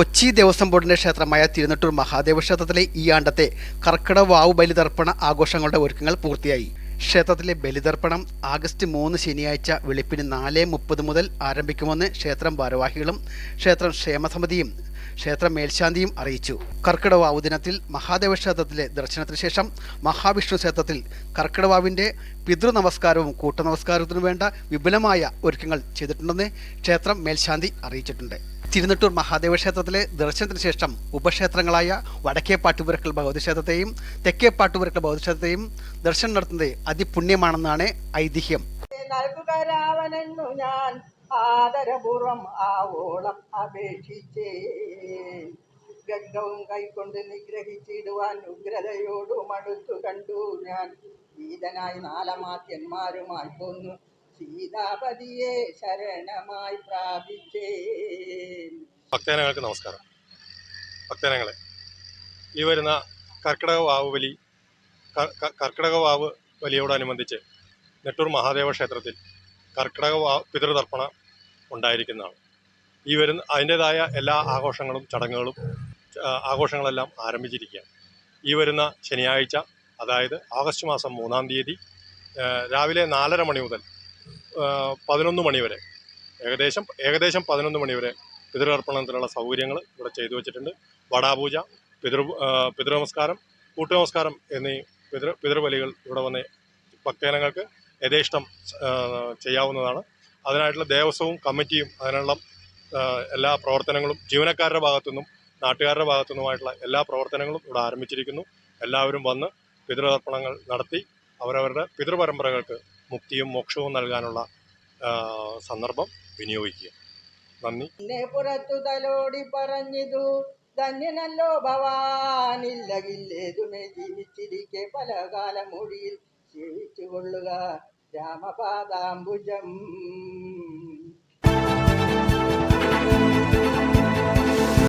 കൊച്ചി ദേവസ്വം ബോർഡിന്റെ ക്ഷേത്രമായ തിരുനെട്ടൂർ മഹാദേവ ക്ഷേത്രത്തിലെ ഈ ആണ്ടത്തെ കർക്കിടക വാവ് ബലിതർപ്പണ ആഘോഷങ്ങളുടെ ഒരുക്കങ്ങൾ പൂർത്തിയായി. ക്ഷേത്രത്തിലെ ബലിതർപ്പണം ആഗസ്റ്റ് മൂന്ന് ശനിയാഴ്ച വെളുപ്പിന് നാല് മുപ്പത് മുതൽ ആരംഭിക്കുമെന്ന് ക്ഷേത്രം ഭാരവാഹികളും ക്ഷേത്രം ക്ഷേമസമിതിയും ക്ഷേത്ര മേൽശാന്തിയും അറിയിച്ചു. കർക്കിടവാവ് ദിനത്തിൽ മഹാദേവ ക്ഷേത്രത്തിലെ ദർശനത്തിന് ശേഷം മഹാവിഷ്ണു ക്ഷേത്രത്തിൽ കർക്കിടവാവിന്റെ പിതൃനമസ്കാരവും കൂട്ടനമസ്കാരത്തിനു വേണ്ട വിപുലമായ ഒരുക്കങ്ങൾ ചെയ്തിട്ടുണ്ടെന്ന് ക്ഷേത്രം മേൽശാന്തി അറിയിച്ചിട്ടുണ്ട്. തിരുനെട്ടൂർ മഹാദേവ ക്ഷേത്രത്തിലെ ദർശനത്തിന് ശേഷം ഉപക്ഷേത്രങ്ങളായ വടക്കേ പാട്ടുപുരക്കൽ ഭഗവതി ക്ഷേത്രത്തെയും തെക്കേ പാട്ടുപുരക്കൽ ഭഗവതി ക്ഷേത്രത്തെയും ദർശനം നടത്തുന്നത് അതിപുണ്യമാണെന്നാണ് ഐതിഹ്യം. ഞാൻ ആവോളം ഗംഗവും കൈകൊണ്ട് നിഗ്രഹിച്ചിടുവാൻ ഉഗ്രതയോടും അടുത്തു കണ്ടു ഞാൻ. ഗീതനായി നാലമാത്യന്മാരുമായി കൊന്നു. സീതാപതിയെ ശരണമായി പ്രാപിച്ചേ. ഭക്തജനങ്ങൾക്ക് നമസ്കാരം. ഭക്തജനങ്ങളെ ഈ വരുന്ന കർക്കിടക വാവ് ക- കർക്കിടക വാവ് ബലിയോടനുബന്ധിച്ച് നെട്ടൂർ മഹാദേവ ക്ഷേത്രത്തിൽ കർക്കിടക വാ പിതൃതർപ്പണം ഉണ്ടായിരിക്കുന്നതാണ്. ഈ വരുന്ന അതിന്റെതായ എല്ലാ ആഘോഷങ്ങളും ചടങ്ങുകളും ആഘോഷങ്ങളെല്ലാം ആരംഭിച്ചിരിക്കുകയാണ്. ഈ വരുന്ന ശനിയാഴ്ച അതായത് ആഗസ്റ്റ് മാസം മൂന്നാം തീയതി രാവിലെ നാലര മണി മുതൽ പതിനൊന്ന് മണിവരെ ഏകദേശം ഏകദേശം പതിനൊന്ന് മണിവരെ പിതൃതർപ്പണത്തിനുള്ള സൗകര്യങ്ങൾ ഇവിടെ ചെയ്തു വെച്ചിട്ടുണ്ട്. വടാപൂജ പിതൃ പിതൃനമസ്കാരം കൂട്ടുനമസ്കാരം എന്നീ പിതൃ പിതൃബലികൾ ഇവിടെ വന്ന് ഭക്തജനങ്ങൾക്ക് യഥേഷ്ടം ചെയ്യാവുന്നതാണ്. അതിനായിട്ടുള്ള ദേവസ്വവും കമ്മിറ്റിയും അതിനുള്ള എല്ലാ പ്രവർത്തനങ്ങളും ജീവനക്കാരുടെ ഭാഗത്തുനിന്നും നാട്ടുകാരുടെ ഭാഗത്തുനിന്നുമായിട്ടുള്ള എല്ലാ പ്രവർത്തനങ്ങളും ഇവിടെ ആരംഭിച്ചിരിക്കുന്നു. എല്ലാവരും വന്ന് പിതൃതർപ്പണങ്ങൾ നടത്തി അവരവരുടെ പിതൃപരമ്പരകൾക്ക് മുക്തിയും മോക്ഷവും നൽകാനുള്ള സന്ദർഭം വിനിയോഗിക്കുക. നന്ദി. പുറത്തു തലോടി പറഞ്ഞിതു ധന്യനല്ലോ ഭവാനില്ലകില്ലേതുമേ ജീവിച്ചിരിക്കെ പല കാലം മൊഴിയിൽ ജീവിച്ചു കൊള്ളുക രാമപാദാംബുജം